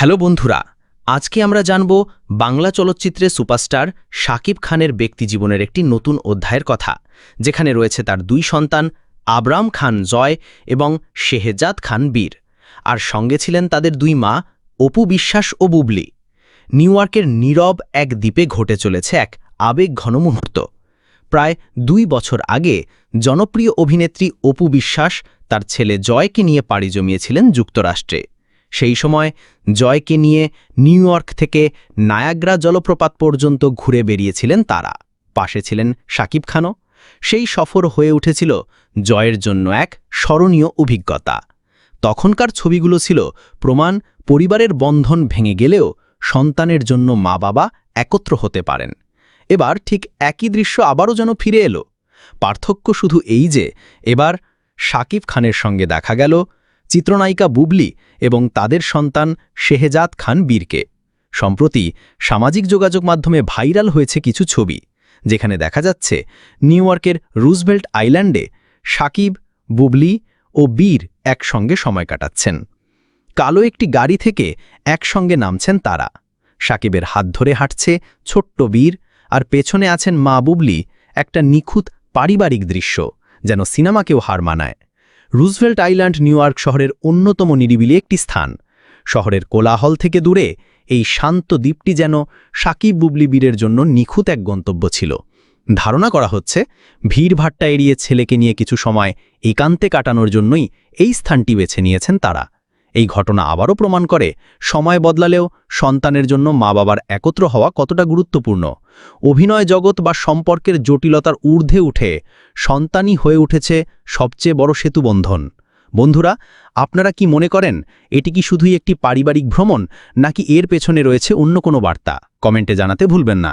Hello বন্ধুরা, আজকে আমরা জানব বাংলা চলচ্চিত্রে সুপারস্টার শাকিব খানের ব্যক্তিজীবনের একটি নতুন অধ্যায়ের কথা, যেখানে রয়েছে তার দুই সন্তান, আবরাম খান জয় এবং শেহজাদ খান বীর। আর সঙ্গে ছিলেন তাদের দুই মা, অপু বিশ্বাস ও বুবলি। নিউ ইয়র্কের নীরব এক দ্বীপে ঘটে চলেছে এক আবেগ ঘন মুহূর্ত। প্রায় দুই বছর আগে, জনপ্রিয় অভিনেত্রী অপু বিশ্বাস তার ছেলে জয়কে নিয়ে পাড়ি জমিয়েছিলেন যুক্তরাষ্ট্রে। সেই সময় জয়কে নিয়ে নিউ থেকে নায়াগ্রা জলপ্রপাত পর্যন্ত ঘুরে বেরিয়েছিলেন তারা। পাশে ছিলেন সাকিব খানও। সেই সফর হয়ে উঠেছিল জয়ের জন্য এক স্মরণীয় অভিজ্ঞতা। তখনকার ছবিগুলো ছিল প্রমাণ পরিবারের বন্ধন ভেঙে গেলেও সন্তানের জন্য মা বাবা একত্র হতে পারেন। এবার ঠিক একই দৃশ্য আবারও যেন ফিরে এলো। পার্থক্য শুধু এই যে, এবার শাকিব খানের সঙ্গে দেখা গেল চিত্রনায়িকা বুবলি এবং তাদের সন্তান শেহজাদ খান বীরকে। সম্প্রতি সামাজিক যোগাযোগ মাধ্যমে ভাইরাল হয়েছে কিছু ছবি, যেখানে দেখা যাচ্ছে নিউ ইয়র্কের রুজভেল্ট আইল্যান্ডে সাকিব, বুবলি ও বীর একসঙ্গে সময় কাটাচ্ছেন। কালো একটি গাড়ি থেকে একসঙ্গে নামছেন তারা। সাকিবের হাত ধরে হাঁটছে ছোট্ট বীর আর পেছনে আছেন মা বুবলি, একটা নিখুঁত পারিবারিক দৃশ্য যেন সিনেমাকেও হার মানায়। রুজভেল্ট আইল্যান্ড, নিউ ইয়র্ক শহরের অন্যতম নিরিবিলি একটি স্থান। শহরের কোলাহল থেকে দূরে, এই শান্ত দ্বীপটি যেন সাকিব বুবলি বীরের জন্য নিখুঁত এক গন্তব্য ছিল। ধারণা করা হচ্ছে, ভিড়ভাট্টা এড়িয়ে ছেলেকে নিয়ে কিছু সময় একান্তে কাটানোর জন্যই এই স্থানটি বেছে নিয়েছেন তারা। এই ঘটনা আবারও প্রমাণ করে, সময় বদলালেও সন্তানের জন্য মা বাবার একত্র হওয়া কতটা গুরুত্বপূর্ণ। অভিনয় জগৎ বা সম্পর্কের জটিলতার ঊর্ধ্বে উঠে সন্তানই হয়ে উঠেছে সবচেয়ে বড় সেতুবন্ধন। বন্ধুরা, আপনারা কি মনে করেন, এটি কি শুধুই একটি পারিবারিক ভ্রমণ, নাকি এর পেছনে রয়েছে অন্য কোনো বার্তা? কমেন্টে জানাতে ভুলবেন না।